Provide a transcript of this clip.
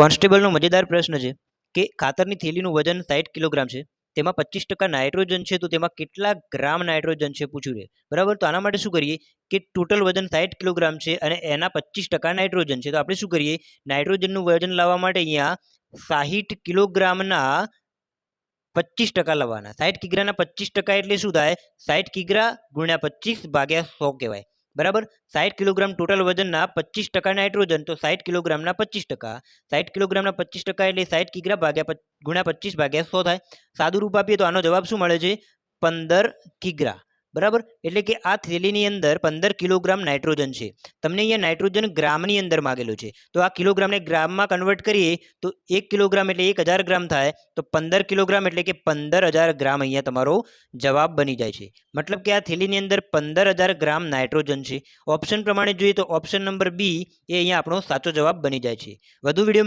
કોન્સ્ટેબલનો મજેદાર પ્રશ્ન છે કે ખાતરની થેલીનું વજન સાઠ કિલોગ્રામ છે, તેમાં પચીસ ટકા નાઇટ્રોજન છે, તો તેમાં કેટલા ગ્રામ નાઇટ્રોજન છે પૂછ્યું છે? બરાબર? તો આના માટે શું કરીએ કે ટોટલ વજન સાઠ કિલોગ્રામ છે અને એના પચીસ ટકા નાઇટ્રોજન છે. તો આપણે શું કરીએ? નાઇટ્રોજનનું વજન લાવવા માટે અહીંયા સાહીઠ કિલોગ્રામના પચીસ ટકા લાવવાના. સાઠ કિગ્રાના પચીસ ટકા એટલે શું થાય? સાઠ કિગ્રા ગુણ્યા પચીસ ભાગ્યા સો કહેવાય. બરાબર? સાઠ કિલોગ્રામ ટોટલ વજનના પચીસ ટકા નાઇટ્રોજન, તો સાઠ કિલોગ્રામના પચીસ ટકા. સાઠ કિલોગ્રામના પચીસ ટકા એટલે સાઠ કિગ્રા ભાગ્યા ગુણ્યા પચીસ ભાગ્યા સો થાય. સાદું રૂપ આપીએ તો આનો જવાબ શું મળે છે? પંદર કિગ્રા. બરાબર? એટલે કે આ થેલીની અંદર પંદર કિલોગ્રામ નાઇટ્રોજન છે. તમને અહીંયા નાઇટ્રોજન ગ્રામની અંદર માગેલું છે. તો આ કિલોગ્રામને ગ્રામમાં કન્વર્ટ કરીએ, તો એક કિલોગ્રામ એટલે એક હજાર ગ્રામ થાય, તો પંદર કિલોગ્રામ એટલે કે પંદર હજાર ગ્રામ અહીંયા તમારો જવાબ બની જાય છે. મતલબ કે આ થેલીની અંદર પંદર હજાર ગ્રામ નાઇટ્રોજન છે. ઓપ્શન પ્રમાણે જોઈએ તો ઓપ્શન નંબર બી એ અહીંયા આપણો સાચો જવાબ બની જાય છે. વધુ વીડિયો